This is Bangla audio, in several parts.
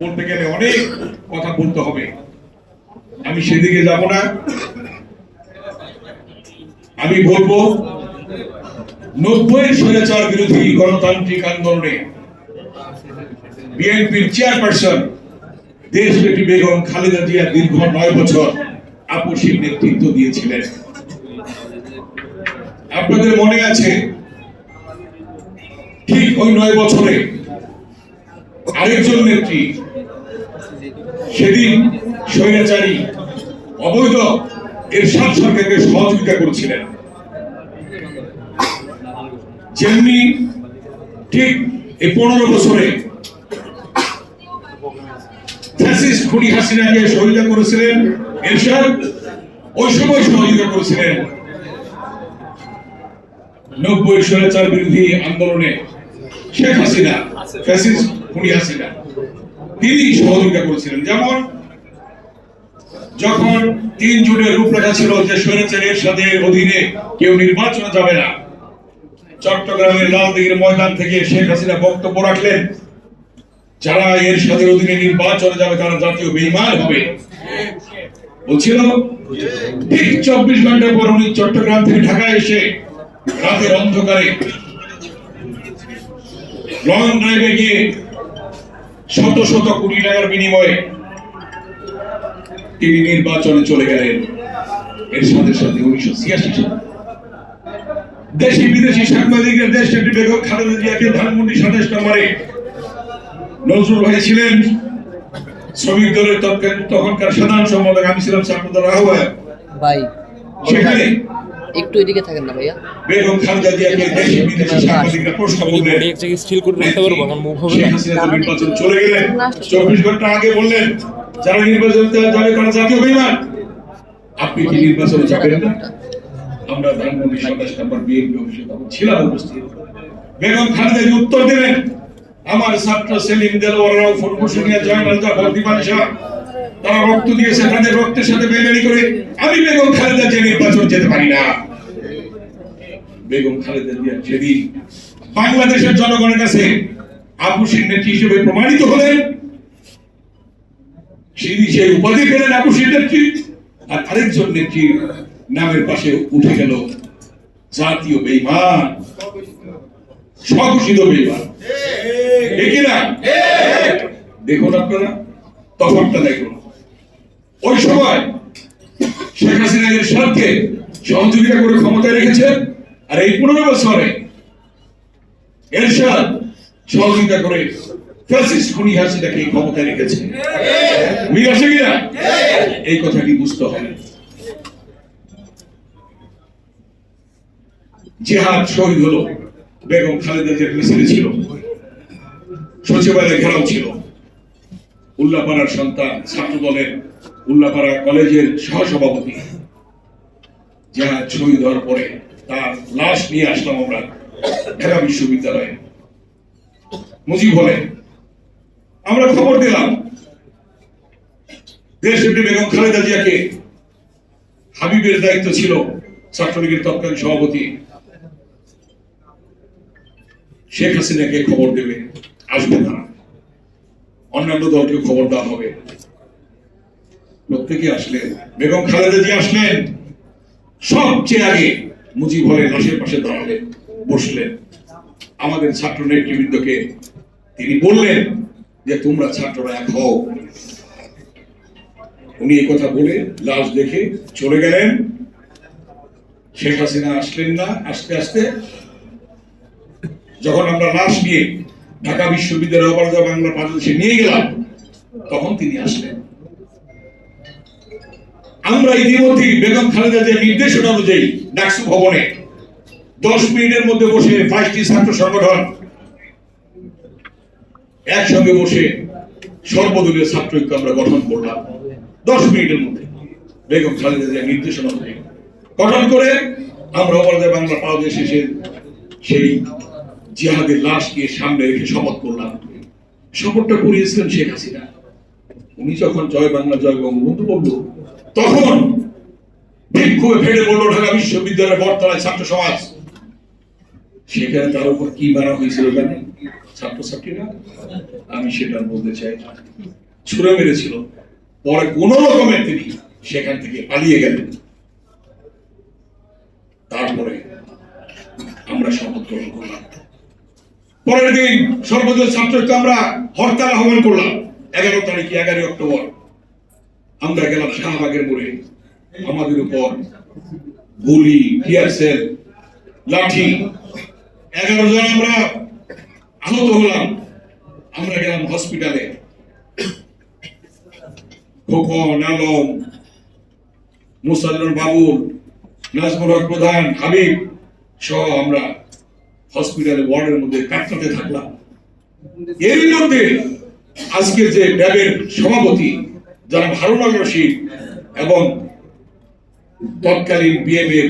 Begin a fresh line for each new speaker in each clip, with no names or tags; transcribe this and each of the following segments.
বলতে গেলে অনেক কথা বলতে হবে। আমি সেদিকে যাব না। আমি বলব নব্বই স্বৈরাচার বিরোধী গণতান্ত্রিক আন্দোলনে বিএনপির চেয়ারপারসন দেশব্যাপী বেগম খালেদা জিয়া দীর্ঘ নয় বছর আপসীর নেতৃত্ব দিয়েছিলেন। আপনাদের মনে আছে, ঠিক ওই নয় বছরে আরেকজন নেত্রী সেদিন স্বৈরাচারী অবৈধ এরশাদ সরকারকে সহযোগিতা করেছিলেন। যেমনি ঠিক এই পনেরো বছরে ফ্যাসিস্ট খুনি হাসিনাকে সহযোগিতা করেছিলেন, এরশাদ ওই সময় সহযোগিতা করেছিলেন। নব্বই স্বৈরাচার বিরোধী আন্দোলনে শেখ হাসিনা, ফ্যাসিস্ট খুনি হাসিনা তিনি সহযোগিতা করেছিলেন। যেমন, যখন তিন জুনের রূপরেখা ছিল যে স্বৈরাচারের সাথে অধীনে কেউ নির্বাচনে যাবে না, চট্টগ্রামের লালদিঘির ময়দান থেকে শেখ হাসিনা বক্তব্য রাখলেন, যারা এর সাথে অধীনে নির্বাচনে যাবে তারা জাতীয় বেইমান হবে। বলছিল, ঠিক চব্বিশ ঘণ্টা পর উনি চট্টগ্রাম থেকে ঢাকায় এসে রাতের অন্ধকারে লং ড্রাইভে গিয়ে শত শত কোটি টাকার বিনিময়ে তিনি নির্বাচনে চলে গেলেন। এর সাথে সাথে উনিশশো ছিয়াশি সালে। দেশি বিদেশি সাংবাদিকরা দেশ একটি বেগম খালেদা জিয়াকে ধানমন্ডি সাতাশ নম্বরে। নজরুল ভাই ছিলেন শ্রমিক দলের তৎকালীন তখনকার সাধারণ সম্পাদক আমি ছিলাম ছাত্রদল আহ্বায়ক
ভাই
সেখানে
একটু এদিকে থাকেন না ভাইয়া।
বেগম খালেদা জিয়াকে দেশি বিদেশি সাংবাদিকরা প্রশ্ন করলেন।
বডি এক জায়গায় স্থির করে রাখতে পারব আমার মুভ হবে
শেখ
না
হাসিনা তো নির্বাচন চলে গেলেন। চব্বিশ ঘণ্টা আগে বললেন যারা নির্বাচন যাবে তারা জাতীয় বেইমান। আপনি কি নির্বাচনে যাবেন না? আমরা ধানমন্ডি সাতাশ নম্বর বিএনপি অফিসে তখন ছিলাম উপস্থিত। বেগম খালেদা জি উত্তর দিলেন আমার ছাত্র সেলিম দেলোয়াররাও ফুটফুসুনিয়া জয়নাল জাফর দিবান শাহ তারা রক্ত দিয়েছে তাদের রক্তের সাথে বেমানি করে। আমি বেগম খালেদা যে নির্বাচন যেতে পারি না। বেগম খালেদা জিয়া সেদিন বাংলাদেশের জনগণের কাছে আপুসির নেত্রী হিসেবে প্রমাণিত হলেন। তিনি সেই উপাধি পেলেন আপুসির নেত্রী, আর আরেকজন নেত্রীর নামের পাশে উঠে গেল জাতীয় বেইমান, স্বঘোষিত বেইমান। ঠিক না? দেখুন আপনারা, তফাৎটা দেখুন। ওই সময় শেখ হাসিনা এর সাথে সহযোগিতা করে ক্ষমতায় রেখেছেন। আর এই পনেরো বছরে এরশাদ সহযোগিতা করে রেখেছে। এই কথাটি বুঝতে হবে। জেহাদ শহীদ হলো, বেগম খালেদা মিছিলে ছিল ঘেরাও ছিল। উল্লাপাড়ার সন্তান ছাত্র দলের উল্লাপাড়া কলেজের সহসভাপতি জেহাদ শহীদ হওয়ার পরে তার লাশ নিয়ে আসলাম আমরা ঢাকা বিশ্ববিদ্যালয়ে। মুজিব বলে, আমরা খবর দিলাম। দেশব্যাপী বেগম খালেদা জিয়াকে হাবিবের দায়িত্ব ছিল ছাত্রলীগের তৎকালীন সভাপতি। শেখ হাসিনাকে খবর দেবে, আসবে তারা অন্যান্য দলকে খবর দেওয়া হবে। প্রত্যেকে আসলেন বেগম খালেদা জিয়া আসলেন সবচেয়ে আগে মুজিব হলে লাশের পাশে দাঁড়ালেন বসলেন আমাদের ছাত্র নেতৃবৃন্দকে তিনি বললেন যে, তোমরা ছাত্ররা এক হও। উনি এই কথা বলে লাশ দেখে চলে গেলেন। শেখ হাসিনা আসলেন না, আস্তে আস্তে। যখন আমরা লাশ নিয়ে ঢাকা বিশ্ববিদ্যালয় অপরাধ বাংলা বাংলাদেশে নিয়ে গেলাম, তখন তিনি আসলেন। আমরা ইতিমধ্যে বেগম খালেদা যে নির্দেশনা অনুযায়ী ডাকসু ভবনে দশ মিনিটের মধ্যে বসে বাইশটি ছাত্র সংগঠন একসঙ্গে বসে সর্বদলীয় ছাত্র ঐক্য আমরা গঠন করলাম। দশ মিনিটের মধ্যে বেগম খালেদা জিয়ার নির্দেশনা অনুযায়ী গঠন করে আমরা অপরাধ বাংলা পাওয়া শেষে সেই জিহাদের লাশ গিয়ে সামনে রেখে শপথ করলাম। শপথটা করিয়েছিলেন শেখ হাসিনা। উনি যখন জয় বাংলা, জয় বঙ্গবন্ধু বলল তখন বিক্ষোভে ফেলে বলল ঢাকা বিশ্ববিদ্যালয়ের বর্তমানে ছাত্র সমাজ। সেখানে তার উপর কি মারা হয়েছিল জানে ছাত্রছাত্রীরা? আমি সেটা বলতে চাই। ছুড়ে মেরেছিল। পরে কোন রকমে তিনি সেখান থেকে পালিয়ে গেলেন। তারপরে আমরা শপথ গ্রহণ করলাম। পরের দিন সর্বদলীয় ছাত্রকে আমরা হরতাল আহ্বান করলাম। এগারো তারিখে, এগারোই অক্টোবর। আমরা গেলাম শাহবাগের মোড়ে। আমাদের উপর গুলি লাঠি। এগারো জন আমরা আহত হলাম। আমরা গেলাম হসপিটালে। খোকন, আলম মুসাদুর বাবুল, নাজমুল হক প্রধান, হাবিব সহ আমরা হসপিটালে ওয়ার্ডের মধ্যে কাটতে থাকলাম। এর মধ্যে আজকে যে ড্যাবের সভাপতি যারা হারুন রশিদ এবং তৎকালীন বিএম এর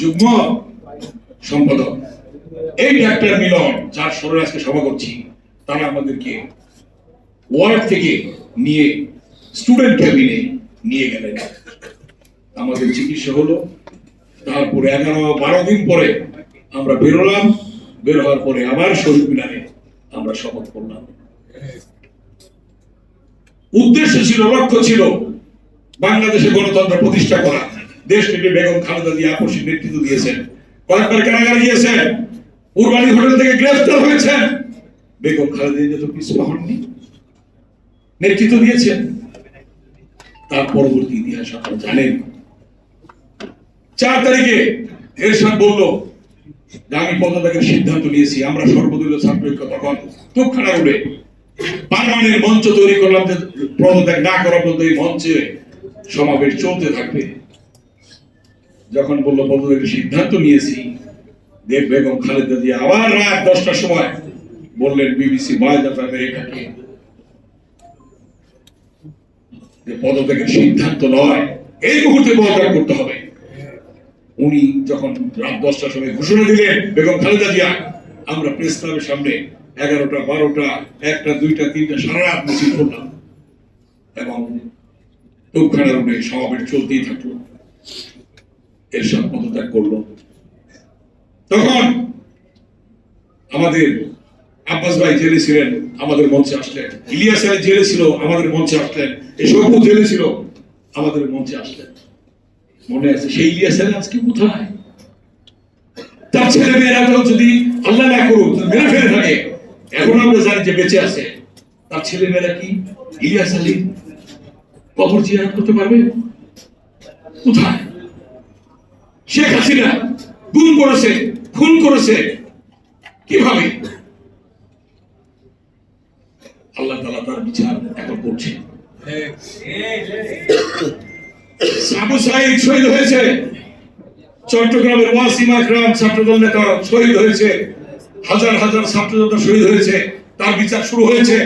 যুগ্ম সম্পাদক, এই ডাক্তার মিলন যার স্মরণে আজকে সভা করছি, তারা আমাদেরকে ওয়ার্ড থেকে নিয়ে স্টুডেন্ট ক্যাবিনে নিয়ে গেলেন। আমাদের চিকিৎসা হলো, তারপরে এগারো বারো দিন পরে আমরা বেরোলাম, বের হওয়ার পরে আবার শহীদ মিনারে আমরা শপথ করলাম। উদ্দেশ্য ছিল, লক্ষ্য ছিল বাংলাদেশে গণতন্ত্র প্রতিষ্ঠা করা। দেশ থেকে বেগম খালেদা জিয়া আপসী নেতৃত্ব দিয়েছেন। কয়েকবার কারাগারে গিয়েছেন উরবানি হোটেল থেকে গ্রেফতার হয়েছেন বেগম খালেদা জিয়া তো পিছপা হননি। নেতৃত্ব দিয়েছেন। তার পরবর্তী ইতিহাস আপনারা জানেন। চার তারিখে এরশাদ বলল, আমি পদত্যাগের সিদ্ধান্ত নিয়েছি। আমরা সর্বদলীয় ছাত্র ঐক্য তখন তুপখানা উঠে পার্লামেন্টের মঞ্চ তৈরি করলাম যে পদত্যাগ না করা পর্যন্ত এই মঞ্চে সমাবেশ চলতে থাকবে। যখন বলল পদত্যাগের সিদ্ধান্ত নিয়েছি, দেব বেগম খালেদা জিয়া আবার রাত দশটার সময় বললেন, বিবিসি ভয়েস অফ আমেরিকাকে যে পদত্যাগের সিদ্ধান্ত নয়, এই মুহূর্তে পদত্যাগ করতে হবে। উনি যখন রাত দশটার সময় ঘোষণা দিলেন, বেগম খালেদা জিয়া আমরা প্রেস ক্লাবের সামনে এগারোটা, বারোটা, একটা, দুইটা, তিনটা, সারা রাত মিছিল করলাম। এবং তোপখানা রোডে সমাবেশ চলতেই থাকল। এরশাদ পদত্যাগ করল। তখন আমাদের আব্বাস ভাই জেলে ছিলেন, আমাদের মঞ্চে আসলেন। ইলিয়াস আলী জেলে ছিল, আমাদের মঞ্চে আসলেন। এসব জেলে ছিল, আমাদের মঞ্চে আসলেন। মনে আছে সেই ইলিয়াস আলী আজকে কোথায়? তার ছেলে মেয়েরা তো যদি আল্লাহ না করুক মেরে ফেলে থাকে। এখন আমরা জানি যে বেঁচে আছে। তার ছেলে মেয়েরা কি? ইলিয়াস আলী কবর জিয়ারত করতে পারবে? কোথায়? শেখ হাসিনা গুম করেছে খুন করেছে। কীভাবে? আল্লাহ তালা তার বিচার এখন করছে। আবু সাইদ শহীদ হয়েছে। চট্টগ্রামের ওয়াসিম আকরাম ছাত্রদল নেতা শহীদ হয়েছে। হাজার হাজার ছাত্রদল শহীদ হয়েছে। তার বিচার শুরু হয়েছে।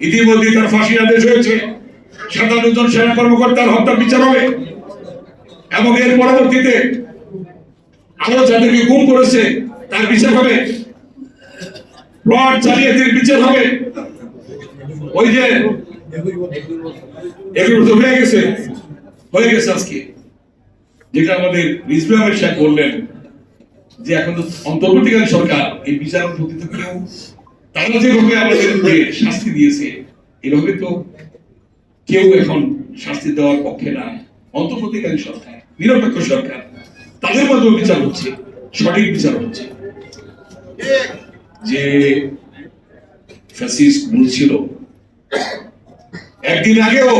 ইতিমধ্যে তার ফাঁসি আদেশ হয়েছে। সাতান্ন জন সেনা কর্মকর্তার হত্যার বিচার হবে। এবং এর পরবর্তীতে আরও যাদেরকে গুম করেছে, তার বিচার হবে। প্লট জালিয়াতির বিচার হবে। ওই যে এগুলো হয়ে গেছে। হয়ে গেছে আজকে। যেটা আমাদের আহমেদ সাহেব বললেন যে এখন তো অন্তর্বর্তীকালীন সরকার, এই বিচার প্রতি তারা যেভাবে আমাদেরকে শাস্তি দিয়েছে এভাবে তো কেউ এখন শাস্তি দেওয়ার পক্ষে না। অন্তর্বর্তীকালীন সরকার, নিরপেক্ষ সরকার, তাদের মাধ্যমে বিচার হচ্ছে, সঠিক বিচার হচ্ছে। যে ফ্যাসিস্ট বলছিল একদিন আগেও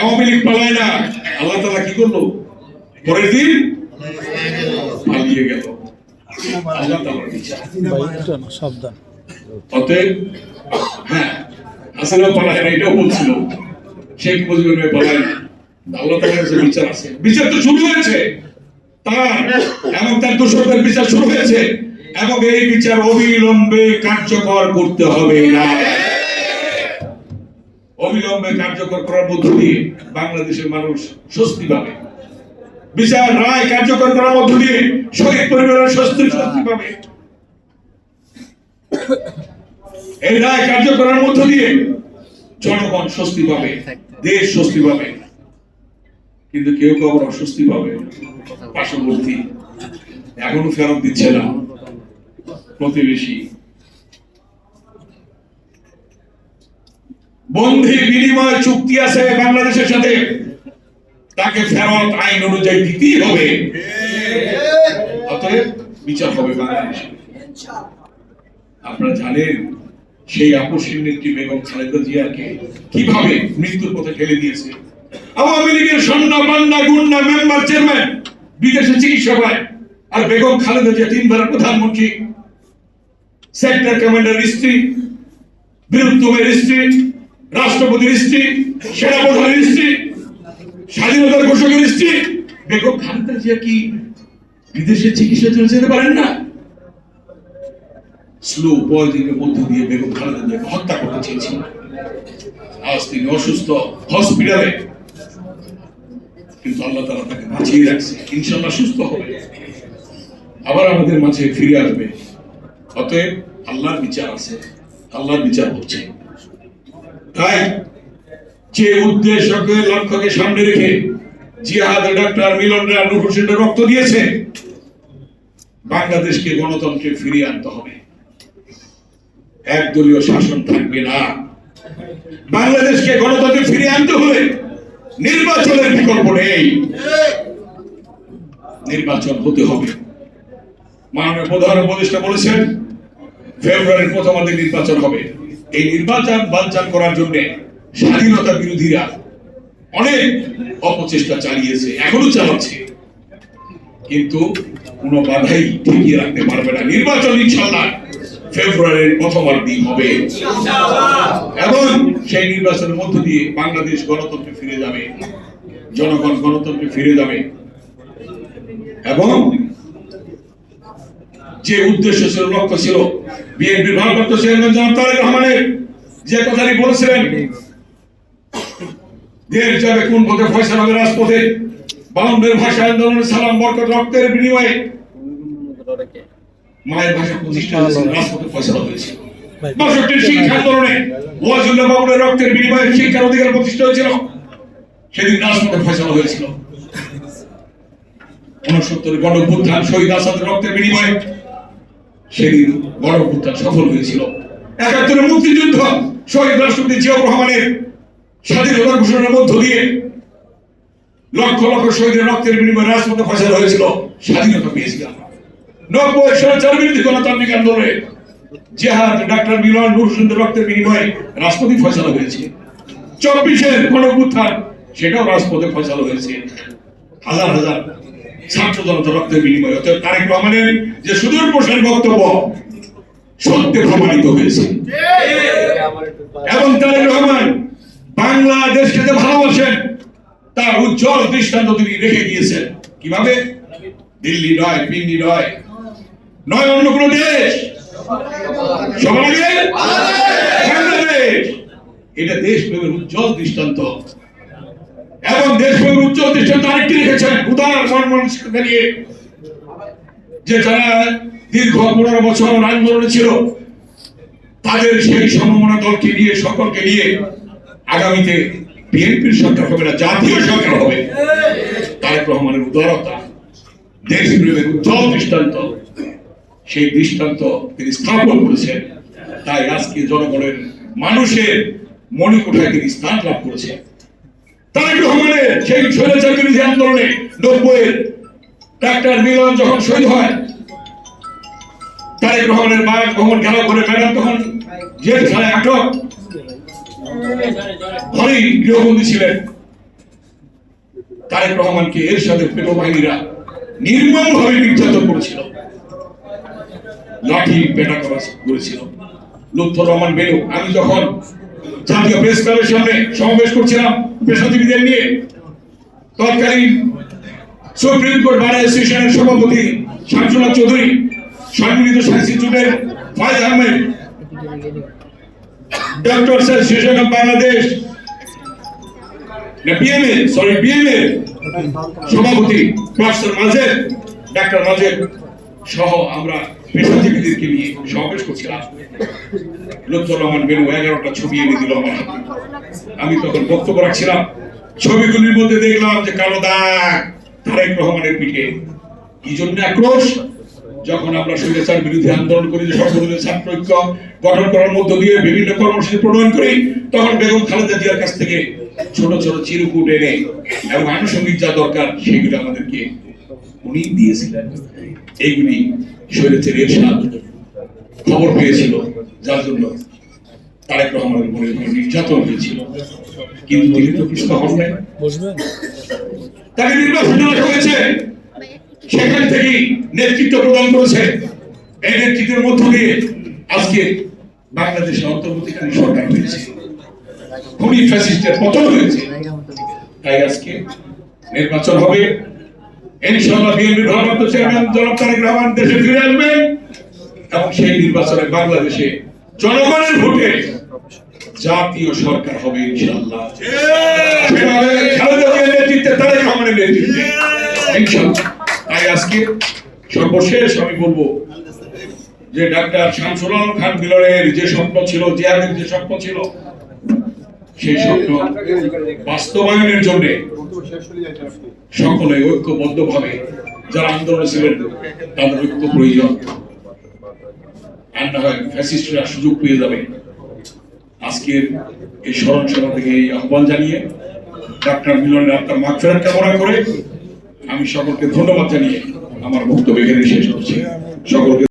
আওয়ামী লীগ পালায় না, আল্লাহ তালা কি করল? পরের দিন পালিয়ে গেল।
সাবধান।
অতএব হ্যাঁ হাসিনা পালায় না এটাও বলছিল। শেখ মুজিবুর পালায় না। আল্লাহ তাআলার বিচার আছে। বিচার তো শুরু হয়েছে। তার এবং তার দোষকদের বিচার শুরু হয়েছে। এবং এই বিচার অবিলম্বে কার্যকর করতে হবে না। অবিলম্বে কার্যকর করার মধ্য দিয়ে বাংলাদেশের মানুষ স্বস্তি পাবে। বিচার রায় কার্যকর করার মধ্য দিয়ে শহীদ পরিবারের স্বস্তি স্বস্তি পাবে। এই রায় কার্যকরের মধ্য দিয়ে জনগণ স্বস্তি পাবে, দেশ স্বস্তি পাবে। কিন্তু কেউ কেউ আবার অস্বস্তি পাবে পার্শ্ববর্তী এখনও ফেরত দিচ্ছে না। প্রতিবেশী। বন্ধি বিনিময় চুক্তি আছে বাংলাদেশের সাথে। তাকে ফেরত আইন অনুযায়ী দিতেই হবে। অতএব বিচার হবে বাংলাদেশে। আপনারা জানেন, সেই আপসীর নেত্রী বেগম খালেদা জিয়াকে কীভাবে মৃত্যুর পথে ঠেলে দিয়েছে? আওয়ামী লীগের সন্না বান্না গুন্ডা মেম্বার, চেয়ারম্যান, বিদেশে চিকিৎসা পায়। আর বেগম খালেদা জিয়া তিনবার প্রধানমন্ত্রী, সেক্টর কমান্ডার স্ত্রী বীরুত্তমের স্ত্রী, রাষ্ট্রপতির স্ত্রী, সেনাপ্রধানের স্ত্রী স্বাধীনতার ঘোষকের স্ত্রী বেগম খালেদা জিয়া কি বিদেশে চিকিৎসার জন্য যেতে পারেন না? স্লো পয়জনের মধ্য দিয়ে বেগম খালেদা জিয়াকে হত্যা করতে চেয়েছিল। আজ তিনি অসুস্থ হসপিটালে। কিন্তু আল্লাহ তালা তাকে বাঁচিয়ে রাখছে। ইনশাল্লাহ সুস্থ হবে। আবার আমাদের মাঝে ফিরে আসবে। অতএব আল্লাহর বিচার আছে। আল্লাহর বিচার হচ্ছে। তাই যে উদ্দেশ্যকে লক্ষ্যকে সামনে রেখে জিহাদ ডাক্তার মিলন রায় নূর হোসেনের রক্ত দিয়েছে, বাংলাদেশকে গণতন্ত্রে ফিরিয়ে আনতে হবে। একদলীয় শাসন থাকবে না। বাংলাদেশকে গণতন্ত্রে ফিরিয়ে আনতে হলে নির্বাচনের বিকল্প নেই। নির্বাচন হতে হবে। মাননীয় প্রধান উপদেষ্টা বলেছেন, ফেব্রুয়ারির প্রথমার্ধে নির্বাচন হবে। এই নির্বাচন বানচাল করার জন্য স্বাধীনতা বিরোধীরা অনেক অপচেষ্টা চালিয়েছে, এখনও চালাচ্ছে। কিন্তু কোনো বাধাই ঠেকিয়ে রাখতে পারবে না। নির্বাচন ইনশাল্লাহ ফেব্রুয়ারির প্রথমার্ধেই হবে। এবং সেই নির্বাচনের মধ্য দিয়ে বাংলাদেশ গণতন্ত্রে ফিরে যাবে, জনগণ গণতন্ত্রে ফিরে যাবে। এবং যে উদ্দেশ্য ছিল, লক্ষ্য ছিল, বিএনপির ভারপ্রাপ্ত চেয়ারম্যান জনাব তারেক রহমানের যে কথাটি বলেছিলেন দেশ যাবে কোন পথে ফয়সালা হবে রাজপথে? বাউন্ডের ভাষা আন্দোলনের সালাম, বরকত, রক্তের বিনিময়ে মায়ের ভাষা প্রতিষ্ঠা হয়েছিল রাজপথে ফয়সালা হয়েছিল বাষট্টির শিক্ষা আন্দোলনে ওয়াজুল্লাহ রক্তের বিনিময়ে শিক্ষার অধিকার প্রতিষ্ঠা হয়েছিল। সেদিন রাজপথে ফয়সালা হয়েছিল। গণভ্যুত্থান, শহীদ আসাদের রক্তের বিনিময়ে সেদিন গণভ্যুত্থান সফল হয়েছিল। একাত্তরের মুক্তিযুদ্ধ, শহীদ রাষ্ট্রপতি জিয়াউর রহমানের স্বাধীনতা ঘোষণার মধ্য দিয়ে লক্ষ লক্ষ শহীদের রক্তের বিনিময়ে রাজপথে ফসল হয়েছিল স্বাধীনতা পেয়েছিলাম নব্বই সরকার বিরোধী গণতান্ত্রিক আন্দোলনে জেহাদ ডাক্তার মিলন নূর সুন্দর রক্তের বিনিময়ে রাষ্ট্রপতি ফয়সালা হয়েছে। চব্বিশের সেটাও রাজপথে ফয়সালা হয়েছে। হাজার হাজার ছাত্র জনতা রক্তের বিনিময়ে। অর্থাৎ তারেক রহমানের যে সুদূর প্রসার বক্তব্য সত্যে প্রমাণিত হয়েছে। এবং তারেক রহমান বাংলাদেশকে যে ভালোবাসেন, তার উজ্জ্বল দৃষ্টান্ত তিনি রেখে দিয়েছেন। কীভাবে? দিল্লি নয় পিন্ডি নয়। নয় অন্য কোনো দেশ? এটা দেশ প্রেমের উজ্জ্বল দৃষ্টান্ত। এবং দেশ প্রেমের উজ্জ্বল দৃষ্টান্ত আরেকটি রেখেছেন, উদার নিয়ে, যে যারা দীর্ঘ পনেরো বছর আন্দোলনে ছিল। তাদের সেই সমমনা দলকে নিয়ে, সকলকে নিয়ে আগামীতে বিএনপির সরকার হবে না, জাতীয় সরকার হবে। তারেক রহমানের উদারতা, দেশ প্রেমের উজ্জ্বল দৃষ্টান্ত, সেই দৃষ্টান্ত তিনি স্থাপন করেছেন। তাই আজকে জনগণের মানুষের মণিকোঠায় তিনি স্থান লাভ করেছেন। তারেক রহমানের সেই স্বৈরাচার বিরোধী আন্দোলনে নব্বইয়ের ডাক্তার মিলন যখন শহীদ হয়, তারেক রহমানের মায়ের ভ্রমণ খেলা করে ম্যাডাম তখন জেলখানায় আটক। গৃহবন্দী ছিলেন। তারেক রহমানকে এর সাথে পেট বাহিনীরা নির্মম নির্যাতন করেছিল। লাঠি পেটা করা করেছিল। রহমান বেনু, আমি যখন জাতীয় প্রেস ক্লাবের সামনে সমাবেশ করছিলাম পেশাজীবীদের নিয়ে, তৎকালীন সুপ্রিম কোর্ট বার অ্যাসোসিয়েশনের সভাপতি শামসুল্লাহ চৌধুরী, সম্মিলিত ইনস্টিটিউটের Faiz Ahmed doctor association of Bangladesh. BMA sorry BMA সভাপতি, প্রফেসর মাজেদ ডাক্তার মাজেদ সহ আমরা পেশাজীবীদেরকে নিয়ে সমাবেশ করছিলাম লুৎফর রহমান বেনু, এগারোটা ছবি এনে দিল আমার আমি তখন বক্তব্য রাখছিলাম। ছবিগুলির মধ্যে দেখলাম যে কালো দাগ, তারেক রহমানের পিঠে। কি জন্য আক্রোশ? যখন আমরা স্বৈরাচার বিরোধী আন্দোলন করি যে সর্বদলীয় ছাত্র ঐক্য গঠন করার মধ্য দিয়ে বিভিন্ন কর্মসূচি প্রণয়ন করি তখন বেগম খালেদা জিয়ার কাছ থেকে ছোট ছোট চিরকুট এনে এবং আনুষঙ্গিক যা দরকার সেগুলো আমাদেরকে উনি দিয়েছিলেন। এইগুলি স্বৈরাচার এরশাদ খবর পেয়েছিল যার জন্য তারেক রহমানের উপরে নির্যাতন হয়েছিল। কিন্তু তিনি তো কিছু হন নাই তাকে নির্বাচন হয়েছে। সেখান থেকেই নেতৃত্ব প্রদান করেছে। এই নেতৃত্বের মধ্য দিয়ে আজকে বাংলাদেশে অন্তর্বর্তীকালীন সরকার হয়েছে। খুনি ফ্যাসিস্টের পতন হয়েছে। তাই আজকে নির্বাচন হবে। ইনশাআল্লাহ বিএনপি ভারপ্রাপ্ত চেয়ারম্যান জনাব তারেক রহমান দেশে ফিরে আসবেন এবং সেই নির্বাচনে বাংলাদেশে জনগণের ভোটে জাতীয় সরকার হবে ইনশাআল্লাহ। খালেদা জিয়ার নেতৃত্বে তারেক রহমানের নেতৃত্বে। ইনশাআল্লাহ। আজকে সর্বশেষ আমি বলব যে ডাক্তার শামসুল আলম খান মিলনের যে স্বপ্ন ছিল, জিয়াদের যে স্বপ্ন ছিল, সেই স্বপ্ন বাস্তবায়নের জন্য সকলে ঐক্যবদ্ধ ভাবে যারা আন্দোলনে ছিলেন, তাদের ঐক্য প্রয়োজন। আর না হয় ফ্যাসিস্টরা সুযোগ পেয়ে যাবে। আজকের এই স্মরণ সভা থেকে এই আহ্বান জানিয়ে ডাক্তার মিলনের আত্মার মাগফিরাত কামনা করে আমি সকলকে ধন্যবাদ জানিয়ে আমার বক্তব্য এখানে শেষ করছি। সকলকে